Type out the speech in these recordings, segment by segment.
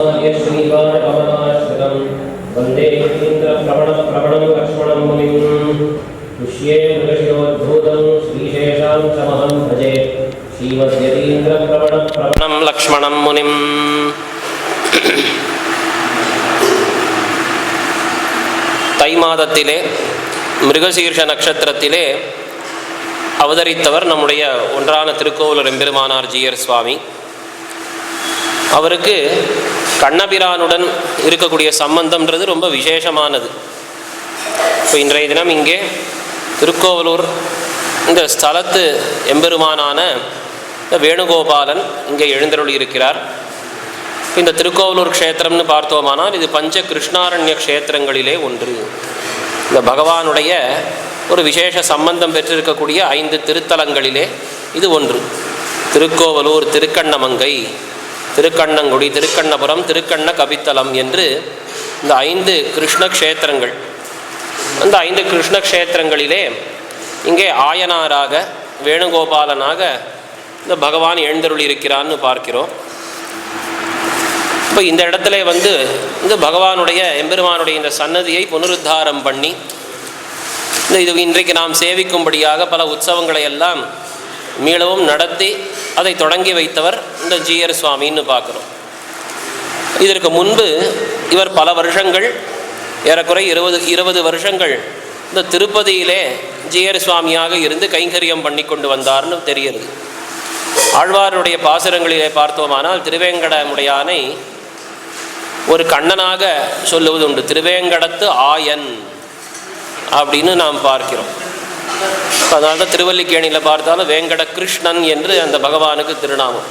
श्रीवारकमलाश्रितं वन्दे इन्द्रप्रवणप्रवणं लक्ष्मणं मुनिं पुष्ये मृगशिरोद्भूतं श्रीशेषां समहं भजे श्रीमद्यतीन्द्रप्रवणप्रवणं लक्ष्मणं मुनिम् தை மாதத்திலே மிருகசீர்ஷ நட்சத்திரத்திலே அவதரித்தவர் நம்முடைய ஒன்றான திருக்கோவலூர் எம்பெருமானார் ஜீயர் சுவாமி அவருக்கு கண்ணபிரானுடன் இருக்கக்கூடிய சம்பந்தம்ன்றது ரொம்ப விசேஷமானது. இப்போ இன்றைய தினம் இங்கே திருக்கோவலூர் இந்த ஸ்தலத்து எம்பெருமானான வேணுகோபாலன் இங்கே எழுந்தருள் இருக்கிறார் இந்த திருக்கோவலூர் க்ஷேத்திரம்னு பார்த்தோமானால் இது பஞ்ச கிருஷ்ணாரண்ய க்ஷேத்திரங்களிலே ஒன்று. இந்த பகவானுடைய ஒரு விசேஷ சம்பந்தம் பெற்றிருக்கக்கூடிய ஐந்து திருத்தலங்களிலே இது ஒன்று. திருக்கோவலூர் திருக்கண்ணமங்கை திருக்கண்ணங்குடி திருக்கண்ணபுரம் திருக்கண்ண கவித்தலம் என்று இந்த ஐந்து கிருஷ்ண க்ஷேத்திரங்கள் அந்த ஐந்து கிருஷ்ண க்ஷேத்திரங்களிலே இங்கே ஆயனாராக வேணுகோபாலனாக இந்த பகவான் எழுந்தருள் இருக்கிறான்னு பார்க்கிறோம். இப்போ இந்த இடத்துல வந்து இந்த பகவானுடைய எம்பெருமானுடைய இந்த சன்னதியை புனருத்தாரம் பண்ணி இந்த இது இன்றைக்கு நாம் சேவிக்கும்படியாக பல உற்சவங்களை எல்லாம் மீளவும் நடத்தி அதை தொடங்கி வைத்தவர் இந்த ஜீயர் சுவாமின்னு பார்க்குறோம். இதற்கு முன்பு இவர் பல வருஷங்கள் ஏறக்குறை இருபது இருபது வருஷங்கள் இந்த திருப்பதியிலே ஜீயர் சுவாமியாக இருந்து கைங்கரியம் பண்ணி கொண்டு வந்தார்னு தெரிகிறது. ஆழ்வாருடைய பாசுரங்களிலே பார்த்தோமானால் திருவேங்கடமுடையானை ஒரு கண்ணனாக சொல்லுவது உண்டு திருவேங்கடத்து ஆயன் அப்படின்னு நாம் பார்க்கிறோம். அதனால தான் திருவல்லிக்கேணியில் பார்த்தாலும் வேங்கட கிருஷ்ணன் என்று அந்த பகவானுக்கு திருநாமம்.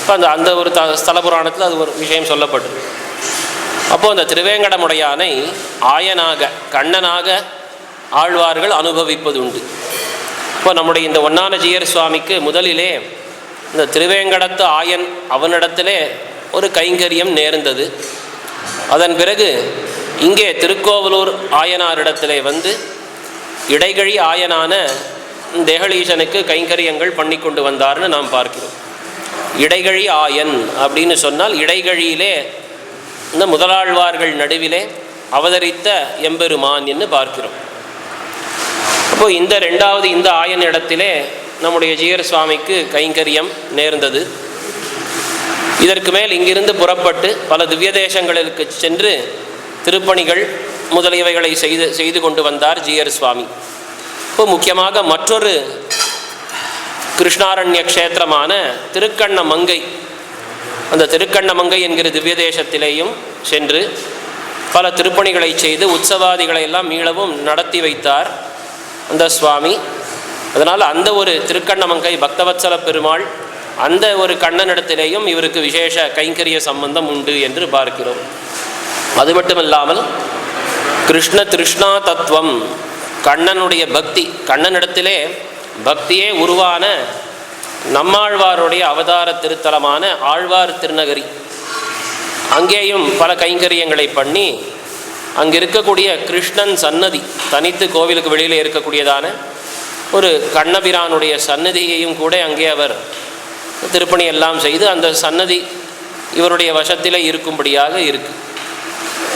இப்போ அந்த அந்த ஒரு த ஸ்தல புராணத்தில் அது ஒரு விஷயம் சொல்லப்பட்டது. அப்போது அந்த திருவேங்கடமுடையானை ஆயனாக கண்ணனாக ஆழ்வார்கள் அனுபவிப்பது உண்டு இப்போ நம்முடைய இந்த ஒன்னானஜியர் சுவாமிக்கு முதலிலே இந்த திருவேங்கடத்து ஆயன் அவனிடத்திலே ஒரு கைங்கரியம் நேர்ந்தது. அதன் பிறகு இங்கே திருக்கோவலூர் ஆயனாரிடத்திலே வந்து இடைகழி ஆயனான தேகலீசனுக்கு கைங்கரியங்கள் பண்ணி கொண்டு வந்தார்னு நாம் பார்க்கிறோம். இடைகழி ஆயன் அப்படின்னு சொன்னால் இடைகழியிலே இந்த முதலாழ்வார்கள் நடுவிலே அவதரித்த எம்பெருமான் என்று பார்க்கிறோம். அப்போ இந்த ரெண்டாவது இந்த ஆயன் இடத்திலே நம்முடைய ஜீயர் சுவாமிக்கு கைங்கரியம் நேர்ந்தது. இதற்கு மேல் இங்கிருந்து புறப்பட்டு பல திவ்ய தேசங்களுக்கு சென்று திருப்பணிகள் முதலியவைகளை செய்து செய்து கொண்டு வந்தார் ஜீயர் சுவாமி. இப்போ முக்கியமாக மற்றொரு கிருஷ்ணாரண்ய க்ஷேத்திரமான திருக்கண்ணமங்கை. அந்த திருக்கண்ணமங்கை என்கிற திவ்ய தேசத்திலேயும் சென்று பல திருப்பணிகளை செய்து உற்சவாதிகளை எல்லாம் மீளவும் நடத்தி வைத்தார் அந்த சுவாமி. அதனால் அந்த ஒரு திருக்கண்ணமங்கை பக்தவத்சல பெருமாள் அந்த ஒரு கண்ணனிடத்திலேயும் இவருக்கு விசேஷ கைங்கரிய சம்பந்தம் உண்டு என்று பார்க்கிறோம். அது மட்டுமல்லாமல் கிருஷ்ண திருஷ்ணா தத்துவம். கண்ணனுடைய பக்தி. கண்ணனிடத்திலே பக்தியே உருவான நம்மாழ்வாருடைய அவதார திருத்தலமான ஆழ்வார் திருநகரி. அங்கேயும் பல கைங்கரியங்களை பண்ணி அங்கே இருக்கக்கூடிய கிருஷ்ணன் சன்னதி தனித்து கோவிலுக்கு வெளியில் இருக்கக்கூடியதான ஒரு கண்ணபிரானுடைய சன்னதியையும் கூட அங்கே அவர் திருப்பணி எல்லாம் செய்து அந்த சன்னதி இவருடைய வசத்தில் இருக்கும்படியாக இருக்குது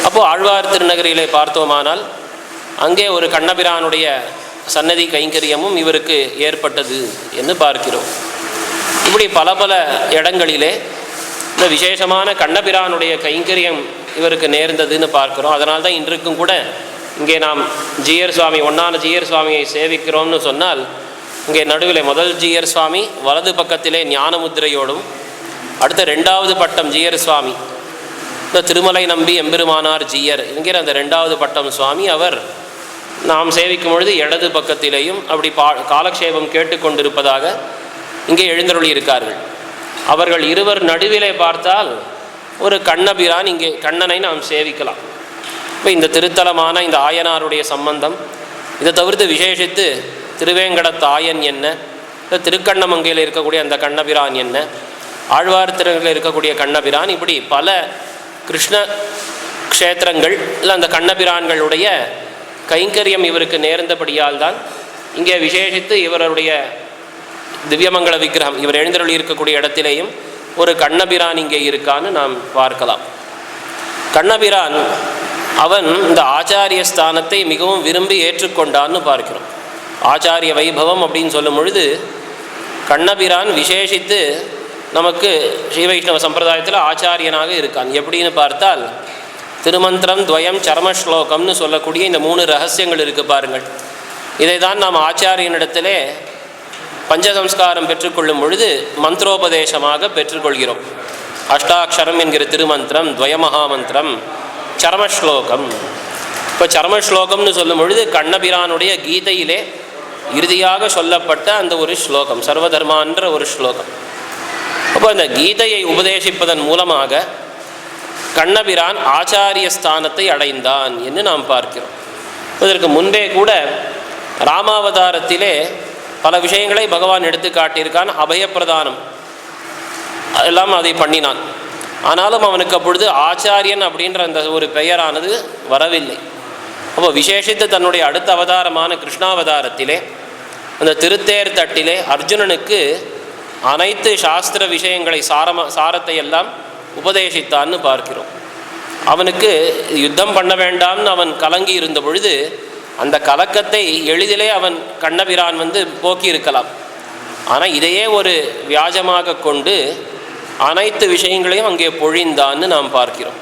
அப்போது ஆழ்வார் திருநகரிலே பார்த்தோமானால் அங்கே ஒரு கண்ணபிரானுடைய சன்னதி கைங்கரியமும் இவருக்கு ஏற்பட்டது என்று பார்க்கிறோம். இப்படி பல பல இடங்களிலே இந்த விசேஷமான கண்ணபிரானுடைய கைங்கரியம் இவருக்கு நேர்ந்ததுன்னு பார்க்கிறோம். அதனால தான் இன்றைக்கும் கூட இங்கே நாம் ஜீயர் சுவாமி ஒன்னான ஜீயர் சுவாமியை சேவிக்கிறோம்னு சொன்னால் இங்கே நடுவில் முதல் ஜீயர் சுவாமி வலது பக்கத்திலே ஞானமுத்திரையோடும் அடுத்த ரெண்டாவது பட்டம் ஜீயர் சுவாமி. இந்த திருமலை நம்பி எம்பெருமானார் ஜீயர் என்கிற அந்த ரெண்டாவது பட்டம் சுவாமி. அவர் நாம் சேவிக்கும் பொழுது இடது பக்கத்திலேயும் அப்படி பா காலக்ஷேபம் கேட்டுக்கொண்டிருப்பதாக இங்கே எழுந்தருளி இருக்கார்கள். அவர்கள் இருவர் நடுவிலே பார்த்தால் ஒரு கண்ணபிரான் இங்கே கண்ணனை நாம் சேவிக்கலாம். இப்போ இந்த திருத்தலமான இந்த ஆயனாருடைய சம்பந்தம் இதை தவிர்த்து விசேஷித்து திருவேங்கடத்து ஆயன் என்ன இந்த திருக்கண்ணமங்கையில் இருக்கக்கூடிய அந்த கண்ணபிரான் என்ன ஆழ்வார் திருவில் இருக்கக்கூடிய கண்ணபிரான் இப்படி பல கிருஷ்ண க்ஷேத்திரங்கள் இல்லை அந்த கண்ணபிரான்களுடைய கைங்கரியம் இவருக்கு நேர்ந்தபடியால் தான் இங்கே விசேஷித்து இவருடைய திவ்யமங்கல விக்கிரகம் இவர் எழுந்தருளி இருக்கக்கூடிய இடத்திலேயும் ஒரு கண்ணபிரான் இங்கே இருக்கான்னு நாம் பார்க்கலாம். கண்ணபிரான் அவன் இந்த ஆச்சாரிய ஸ்தானத்தை மிகவும் விரும்பி ஏற்றுக்கொண்டான்னு பார்க்கிறோம். ஆச்சாரிய வைபவம் அப்படின்னு சொல்லும் பொழுது கண்ணபிரான் விசேஷித்து நமக்கு ஸ்ரீ வைஷ்ணவ சம்பிரதாயத்தில் ஆச்சாரியனாக இருக்கான். எப்படின்னு பார்த்தால் திருமந்திரம் துவயம் சர்ம ஸ்லோகம்னு சொல்லக்கூடிய இந்த மூணு ரகசியங்கள் இருக்குது பாருங்கள். இதை தான் நாம் ஆச்சாரியனிடத்திலே பஞ்சசம்ஸ்காரம் பெற்றுக்கொள்ளும் பொழுது மந்திரோபதேசமாக பெற்றுக்கொள்கிறோம். அஷ்டாட்சரம் என்கிற திருமந்திரம் துவயமகாமந்திரம் சரமஸ்லோகம். இப்போ சரமஸ்லோகம்னு சொல்லும் பொழுது கண்ணபிரானுடைய கீதையிலே இறுதியாக சொல்லப்பட்ட அந்த ஒரு ஸ்லோகம் சர்வதர்மான்ற ஒரு ஸ்லோகம். அப்போ அந்த கீதையை உபதேசிப்பதன் மூலமாக கண்ணபிரான் ஆச்சாரிய ஸ்தானத்தை அடைந்தான் என்று நாம் பார்க்கிறோம். இதற்கு முன்பே கூட ராமாவதாரத்திலே பல விஷயங்களை பகவான் எடுத்து காட்டியிருக்கான் அபயப்பிரதானம். எல்லாம் அதை பண்ணினான். ஆனாலும் அவனுக்கு அப்பொழுது ஆச்சாரியன் அப்படின்ற அந்த ஒரு பெயரானது வரவில்லை. அப்போ விசேஷித்து தன்னுடைய அடுத்த அவதாரமான கிருஷ்ணாவதாரத்திலே அந்த திருத்தேர் தட்டிலே அர்ஜுனனுக்கு அனைத்து சாஸ்திர விஷயங்களை சாரம சாரத்தை எல்லாம் உபதேசித்தான்னு பார்க்கிறோம். அவனுக்கு யுத்தம் பண்ண வேண்டாம்னு அவன் கலங்கி இருந்த பொழுது அந்த கலக்கத்தை எளிதிலே அவன் கண்ணபிரான் வந்து போக்கி இருக்கலாம் ஆனால் இதையே ஒரு வியாஜமாக கொண்டு அனைத்து விஷயங்களையும் அங்கே பொழிந்தான்னு நாம் பார்க்கிறோம்.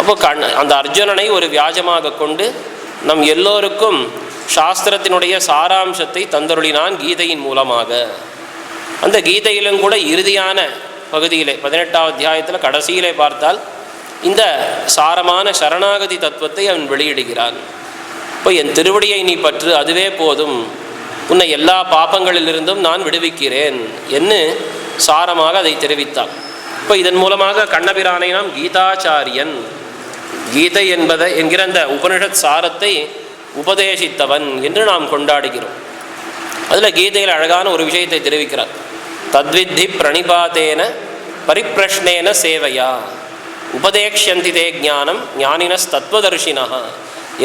அப்போ கண் அந்த அர்ஜுனனை ஒரு வியாஜமாக கொண்டு நம் எல்லோருக்கும் சாஸ்திரத்தினுடைய சாராம்சத்தை தந்தருளினான் கீதையின் மூலமாக. அந்த கீதையிலும் கூட இறுதியான பகுதியிலே பதினெட்டாம் அத்தியாயத்தில் கடைசியிலே பார்த்தால் இந்த சாரமான சரணாகதி தத்துவத்தை அவன் வெளியிடுகிறான். இப்போ என் திருவடியை நீ பற்று அதுவே போதும். உன்னை எல்லா பாப்பங்களிலிருந்தும் நான் விடுவிக்கிறேன் என்று சாரமாக அதை தெரிவித்தான். இப்போ இதன் மூலமாக கண்ணபிரானை நாம் கீதாச்சாரியன். கீதை என்பதை என்கிற அந்த உபனிஷத் சாரத்தை உபதேசித்தவன் என்று நாம் கொண்டாடுகிறோம். அதில் கீதையில் அழகான ஒரு விஷயத்தை தெரிவிக்கிறார். தத்வித்தி பிரணிபாத்தேன பரிப்பிரஷ்னேன சேவையா. உபதேக்ஷந்தி தே ஞானம் ஞானினஸ் தத்துவதர்ஷினா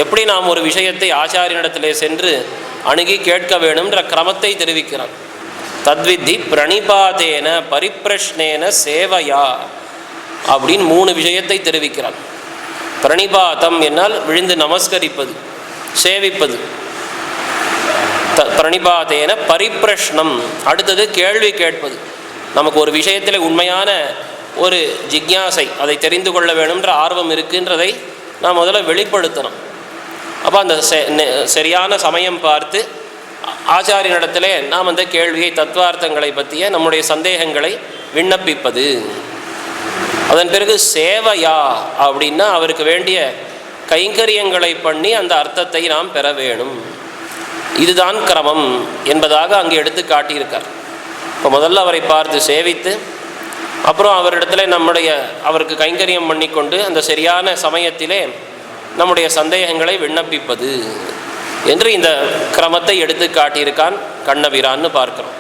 எப்படி நாம் ஒரு விஷயத்தை ஆச்சாரியனிடத்திலே சென்று அணுகி கேட்க வேணும்ன்ற கிரமத்தை தெரிவிக்கிறான். தத்வித்தி பிரணிபாதேன பரிப்பிரஷ்னேன சேவையா அப்படின்னு மூணு விஷயத்தை தெரிவிக்கிறான். பிரணிபாதம் என்னால் விழுந்து நமஸ்கரிப்பது சேவிப்பது த பிரணிபாதேன பரிப்பிரஷ்னம் அடுத்தது கேள்வி கேட்பது. நமக்கு ஒரு விஷயத்தில் உண்மையான ஒரு ஜிக்யாசை அதை தெரிந்து கொள்ள வேணுன்ற ஆர்வம் இருக்குன்றதை நாம் முதல்ல வெளிப்படுத்தணும். அப்போ அந்த நெ- சரியான சமயம் பார்த்து ஆச்சாரியனிடத்திலே நாம் அந்த கேள்வியை தத்துவார்த்தங்களை பற்றிய நம்முடைய சந்தேகங்களை விண்ணப்பிப்பது. அதன் பிறகு சேவையா அப்படின்னா அவருக்கு வேண்டிய கைங்கரியங்களை பண்ணி அந்த அர்த்தத்தை நாம் பெற வேணும். இதுதான் கிரமம் என்பதாக அங்கே எடுத்து காட்டியிருக்கார். இப்போ முதல்ல அவரை பார்த்து சேவித்து அப்புறம் அவரிடத்துல நம்முடைய அவருக்கு கைங்கரியம் பண்ணிக்கொண்டு அந்த சரியான சமயத்திலே நம்முடைய சந்தேகங்களை விண்ணப்பிப்பது என்று இந்த கிரமத்தை எடுத்து காட்டியிருக்கான் கண்ணபிரான்னு பார்க்கிறோம்.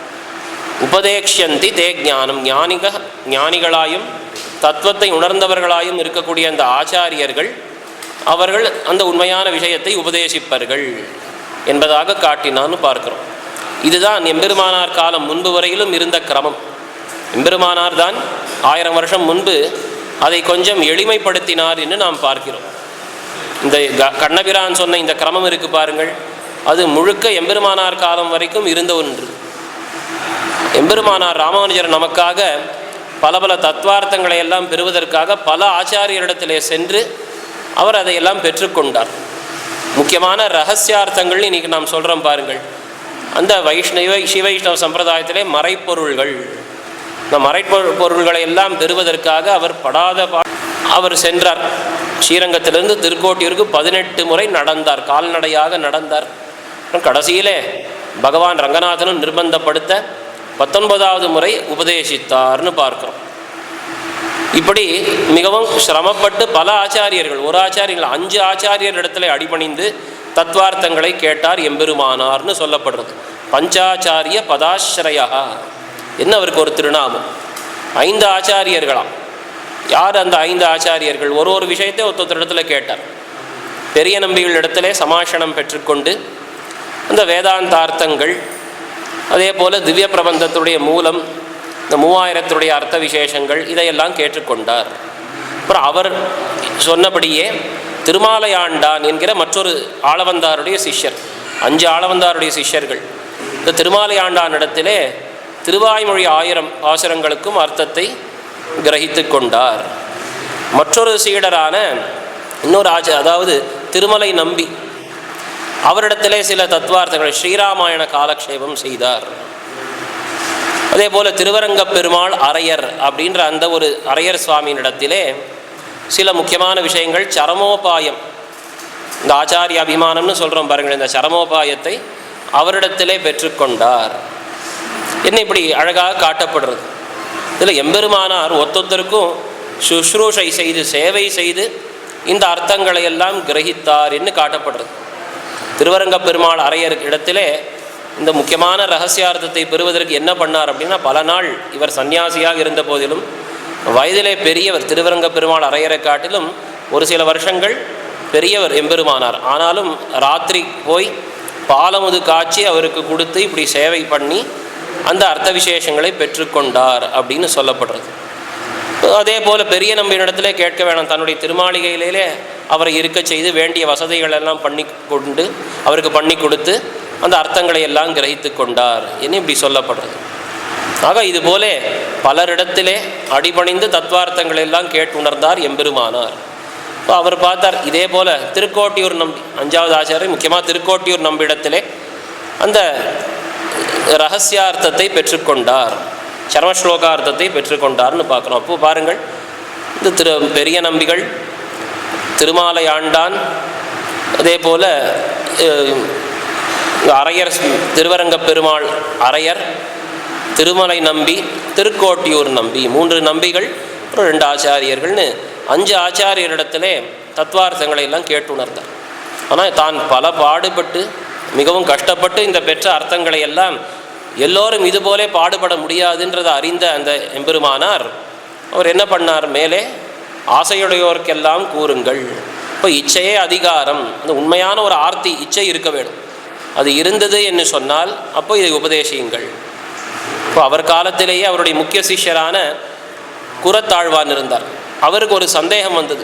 உபதேக்ஷந்தி தே ஞானம். ஞானிக ஞானிகளாயும் தத்துவத்தை உணர்ந்தவர்களாயும் இருக்கக்கூடிய அந்த ஆச்சாரியர்கள் அவர்கள் அந்த உண்மையான விஷயத்தை உபதேசிப்பார்கள். என்பதாக காட்டினான்னு பார்க்கிறோம். இதுதான் எம்பெருமானார் காலம் முன்பு வரையிலும் இருந்த கிரமம். எம்பெருமானார் தான் ஆயிரம் வருஷம் முன்பு அதை கொஞ்சம் எளிமைப்படுத்தினார் என்று நாம் பார்க்கிறோம். இந்த க- கண்ணபிரான் சொன்ன இந்த கிரமம் இருக்கு பாருங்கள். அது முழுக்க எம்பெருமானார் காலம் வரைக்கும் இருந்த ஒன்று. எம்பெருமானார் ராமானுஜர் நமக்காக பல பல தத்துவார்த்தங்களை எல்லாம் பெறுவதற்காக பல ஆச்சாரியரிடத்திலே சென்று அவர் அதையெல்லாம் பெற்றுக்கொண்டார். முக்கியமான ரகசியார்த்தங்கள் இன்னைக்கு நாம் சொல்கிறோம் பாருங்கள். அந்த வைஷ்ணவ சிவைஷ்ணவ சம்பிரதாயத்திலே மறைப்பொருள்கள். இந்த மறைப்பொருள் பொருள்களை எல்லாம் பெறுவதற்காக அவர் படாத பா அவர் சென்றார். ஸ்ரீரங்கத்திலிருந்து திருக்கோட்டியூருக்கு பதினெட்டு முறை நடந்தார். கால்நடையாக நடந்தார். கடைசியிலே பகவான் ரங்கநாதனும் நிர்பந்தப்படுத்த பத்தொன்பதாவது முறை உபதேசித்தார்னு பார்க்கிறோம். இப்படி மிகவும் சிரமப்பட்டு பல ஆச்சாரியர்கள் ஒரு ஆச்சாரியர்கள் அஞ்சு ஆச்சாரியர் இடத்துல அடிபணிந்து தத்வார்த்தங்களை கேட்டார் எம்பெருமானார்னு சொல்லப்படுறது. பஞ்சாச்சாரிய பதாஸ்ரயா என்ன அவருக்கு ஒரு திருநாமம்? ஐந்து ஆச்சாரியர்களாம் யார் அந்த ஐந்து ஆச்சாரியர்கள்? ஒரு ஒரு விஷயத்தை ஒருத்தர் இடத்துல கேட்டார். பெரிய நம்பிகள் இடத்திலே சமாஷணம் பெற்றுக்கொண்டு அந்த வேதாந்தார்த்தங்கள் அதே போல் திவ்ய பிரபந்தத்துடைய மூலம் இந்த மூவாயிரத்துடைய அர்த்த விசேஷங்கள் இதையெல்லாம் கேட்டுக்கொண்டார். அப்புறம் அவர் சொன்னபடியே திருமாலையாண்டான் என்கிற மற்றொரு ஆளவந்தாருடைய சிஷ்யர் அஞ்சு ஆளவந்தாருடைய சிஷ்யர்கள். இந்த திருமாலையாண்டானிடத்திலே திருவாய்மொழி ஆயிரம் ஆசுரங்களுக்கும் அர்த்தத்தை கிரகித்து கொண்டார். மற்றொரு சீடரான இன்னொரு ஆச்ச அதாவது திருமலை நம்பி அவரிடத்திலே சில தத்துவார்த்தங்கள் ஸ்ரீராமாயண காலக்ஷேபம் செய்தார். அதே போல் திருவரங்க பெருமாள் அரையர் அப்படின்ற அந்த ஒரு அரையர் சுவாமியினிடத்திலே சில முக்கியமான விஷயங்கள் சரமோபாயம். இந்த ஆச்சாரிய அபிமானம்னு சொல்கிறோம் பாருங்கள் இந்த சரமோபாயத்தை அவரிடத்திலே பெற்றுக்கொண்டார். என்ன இப்படி அழகாக காட்டப்படுறது? இதில் எம்பெருமானார் ஒத்தொத்தருக்கும் சுஷ்ரூஷை செய்து சேவை செய்து இந்த அர்த்தங்களை எல்லாம் கிரகித்தார் என்று காட்டப்படுறது. திருவரங்க பெருமாள் அரையர் இடத்திலே இந்த முக்கியமான ரகசியார்த்தத்தை பெறுவதற்கு என்ன பண்ணார் அப்படின்னா பல நாள் இவர் சன்னியாசியாக இருந்த போதிலும் வயதிலே பெரியவர் திருவரங்க பெருமாள் அறையரை காட்டிலும் ஒரு சில வருஷங்கள் பெரியவர் எம்பெருமானார். ஆனாலும் ராத்திரி போய் பாலமுது காய்ச்சி அவருக்கு கொடுத்து இப்படி சேவை பண்ணி அந்த அர்த்த விசேஷங்களை பெற்றுக்கொண்டார் அப்படின்னு சொல்லப்படுறது. அதே போல் பெரிய நம்பியினிடத்துல கேட்க வேணாம். தன்னுடைய திருமாளிகையிலே அவரை இருக்க செய்து வேண்டிய வசதிகள் எல்லாம் பண்ணி கொண்டு அவருக்கு பண்ணி கொடுத்து அந்த அர்த்தங்களை எல்லாம் கிரகித்து கொண்டார் என்று இப்படி சொல்லப்படுறது. ஆக இது போலே பலரிடத்திலே அடிபணிந்து தத்வார்த்தங்களை எல்லாம் கேட்டு உணர்ந்தார் எம்பெருமானார். இப்போ அவர் பார்த்தார் இதே போல திருக்கோட்டியூர் நம்பி அஞ்சாவது ஆச்சாரியர் முக்கியமாக திருக்கோட்டியூர் நம்பிடத்திலே அந்த ரகசியார்த்தத்தை பெற்றுக்கொண்டார். சர்மஸ்லோகார்த்தத்தை பெற்றுக்கொண்டார்னு பார்க்குறோம் அப்போ பாருங்கள் இந்த திரு பெரிய நம்பிகள் திருமாலை ஆண்டான் அதே போல் அரையர் திருவரங்க பெருமாள் அரையர் திருமலை நம்பி திருக்கோட்டியூர் நம்பி. மூன்று நம்பிகள் அப்புறம் ரெண்டு ஆச்சாரியர்கள்னு அஞ்சு ஆச்சாரியரிடத்திலே தத்வார்த்தங்களை எல்லாம் கேட்டுணர்ந்தார். ஆனால் தான் பல பாடுபட்டு மிகவும் கஷ்டப்பட்டு இந்த பெற்ற அர்த்தங்களை எல்லாம் எல்லோரும் இதுபோலே பாடுபட முடியாதுன்றதை அறிந்த அந்த எம்பெருமானார் அவர் என்ன பண்ணார்? மேலே ஆசையுடையோருக்கெல்லாம் கூறுங்கள். இப்போ இச்சையே அதிகாரம். அந்த உண்மையான ஒரு ஆர்த்தி இச்சை இருக்க வேண்டும். அது இருந்தது என்று சொன்னால் அப்போ இதை உபதேசியுங்கள். இப்போ அவர் காலத்திலேயே அவருடைய முக்கிய சிஷ்யரான குரத்தாழ்வான் இருந்தார். அவருக்கு ஒரு சந்தேகம் வந்தது.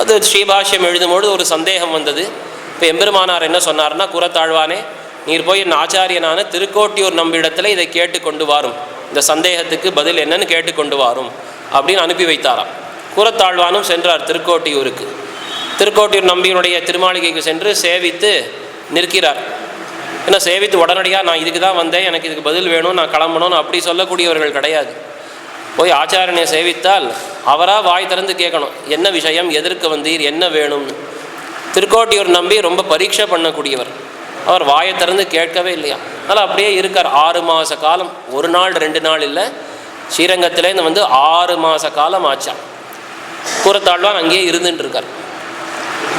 அது ஸ்ரீபாஷ்யம் எழுதும்பொழுது ஒரு சந்தேகம் வந்தது. இப்போ எம்பெருமானார் என்ன சொன்னார்னா குரத்தாழ்வானே நீர் போய் என் ஆச்சாரியனான திருக்கோட்டியூர் நம்பிடத்தில் இதை கேட்டு கொண்டு வாரும். இந்த சந்தேகத்துக்கு பதில் என்னன்னு கேட்டு கொண்டு வாரும் அப்படின்னு அனுப்பி வைத்தாராம். குரத்தாழ்வானும் சென்றார் திருக்கோட்டியூருக்கு. திருக்கோட்டியூர் நம்பியினுடைய திருமாளிகைக்கு சென்று சேவித்து நிற்கிறார். ஏன்னா சேவித்து உடனடியாக நான் இதுக்கு தான் வந்தேன் எனக்கு இதுக்கு பதில் வேணும் நான் கிளம்பணும்னு அப்படி சொல்லக்கூடியவர்கள் கிடையாது. போய் ஆச்சாரியனை சேவித்தால் அவராக வாய் திறந்து கேட்கணும் என்ன விஷயம் எதற்கு வந்தீர் என்ன வேணும்னு திருக்கோட்டியூர் நம்பி ரொம்ப பரீட்சை பண்ணக்கூடியவர். அவர் வாயை திறந்து கேட்கவே இல்லையா? அதனால் அப்படியே இருக்கார். ஆறு மாத காலம் ஒரு நாள் ரெண்டு நாள் இல்லை. ஸ்ரீரங்கத்திலேருந்து வந்து ஆறு மாத காலம் ஆச்சார் கூறத்தாழ்வான் அங்கேயே இருந்துட்டு இருக்கார்.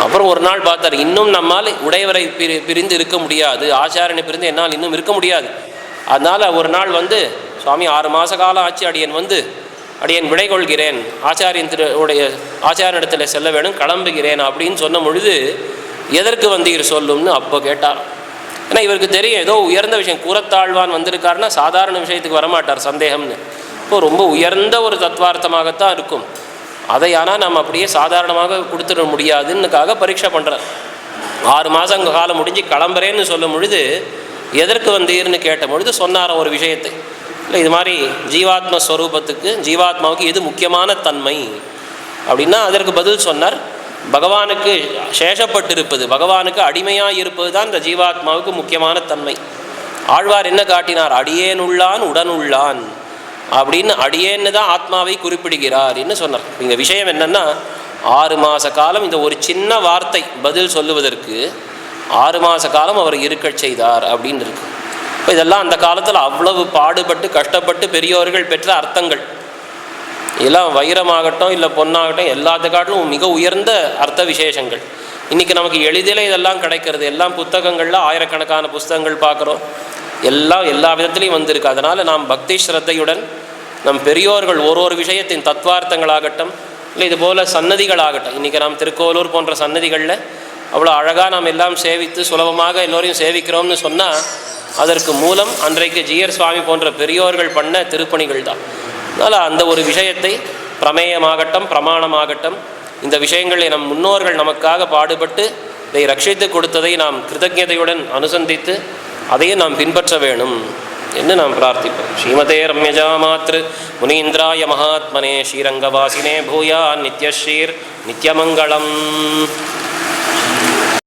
அப்புறம் ஒரு நாள் பார்த்தார் இன்னும் நம்மால் உடையவரை பிரி பிரிந்து இருக்க முடியாது. ஆச்சாரனை பிரிந்து என்னால் இன்னும் இருக்க முடியாது. அதனால் ஒரு நாள் வந்து சுவாமி ஆறு மாத காலம் ஆச்சு அடியன் வந்து அடியன் விடை கொள்கிறேன். ஆச்சாரியன் திரு உடைய ஆச்சாரியனிடத்தில் செல்ல வேணும் கிளம்புகிறேன். அப்படின்னு சொன்ன பொழுது எதற்கு வந்தீர் சொல்லும்னு அப்போ கேட்டார் ஏன்னா இவருக்கு தெரியும் ஏதோ உயர்ந்த விஷயம். கூறத்தாழ்வான் வந்திருக்காருன்னா சாதாரண விஷயத்துக்கு வரமாட்டார் சந்தேகம்னு. இப்போ ரொம்ப உயர்ந்த ஒரு தத்வார்த்தமாகத்தான் இருக்கும். அதை ஆனால் நம்ம அப்படியே சாதாரணமாக கொடுத்துட முடியாதுன்னுக்காக பரீட்சை பண்ணுறேன் ஆறு மாதம் காலம் முடிஞ்சு கிளம்புறேன்னு சொல்லும் பொழுது எதற்கு வந்தீர்னு கேட்ட பொழுது சொன்னார ஒரு விஷயத்தை. இல்லை இது மாதிரி ஜீவாத்ம ஸ்வரூபத்துக்கு ஜீவாத்மாவுக்கு எது முக்கியமான தன்மை? அப்படின்னா அதற்கு பதில் சொன்னார் பகவானுக்கு சேஷப்பட்டிருப்பது பகவானுக்கு அடிமையாக இருப்பது தான் இந்த ஜீவாத்மாவுக்கு முக்கியமான தன்மை. ஆழ்வார் என்ன காட்டினார்? அடியேனுள்ளான் உடனுள்ளான். அப்படின்னு அடியேன்னு தான் ஆத்மாவை குறிப்பிடுகிறார் என்று சொன்னார். இங்கே விஷயம் என்னென்னா ஆறு மாத காலம் இந்த ஒரு சின்ன வார்த்தை பதில் சொல்லுவதற்கு ஆறு மாத காலம் அவர் இருக்கச் செய்தார் அப்படின்னு இருக்கு. இப்போ இதெல்லாம் அந்த காலத்தில் அவ்வளவு பாடுபட்டு கஷ்டப்பட்டு பெரியோர்கள் பெற்ற அர்த்தங்கள். இதெல்லாம் வைரமாகட்டும் இல்லை பொன்னாகட்டும் எல்லாத்துக்காட்டிலும் மிக உயர்ந்த அர்த்த விசேஷங்கள். இன்றைக்கி நமக்கு எளிதில் இதெல்லாம் கிடைக்கிறது. எல்லாம் புத்தகங்களில் ஆயிரக்கணக்கான புஸ்தகங்கள் பார்க்குறோம். எல்லாம் எல்லா விதத்துலேயும் வந்திருக்கு. அதனால் நாம் பக்தி ஸ்ரத்தையுடன் நம் பெரியோர்கள் ஒரு ஒரு விஷயத்தின் தத்வார்த்தங்களாகட்டும் இல்லை இது போல் சன்னதிகளாகட்டும். இன்றைக்கி நாம் திருக்கோலூர் போன்ற சன்னதிகளில் அவ்வளோ அழகாக நாம் எல்லாம் சேவித்து சுலபமாக எல்லோரையும் சேவிக்கிறோம்னு சொன்னால் அதற்கு மூலம் அன்றைக்கு ஜியர் சுவாமி போன்ற பெரியோர்கள் பண்ண திருப்பணிகள் தான். அதனால் அந்த ஒரு விஷயத்தை பிரமேயமாகட்டும் பிரமாணமாகட்டும் இந்த விஷயங்களை நம் முன்னோர்கள் நமக்காக பாடுபட்டு இதை ரட்சித்து கொடுத்ததை நாம் கிருதஜதையுடன் அனுசந்தித்து அதையே நாம் பின்பற்ற வேணும் என்று நாம் பிரார்த்திப்போம். ஸ்ரீமதே ரம்யஜா மாத்ரு. முனீந்திராய மகாத்மனே ஸ்ரீரங்கவாசினே பூயா நித்யஸ்ரீர் நித்யமங்கலம்.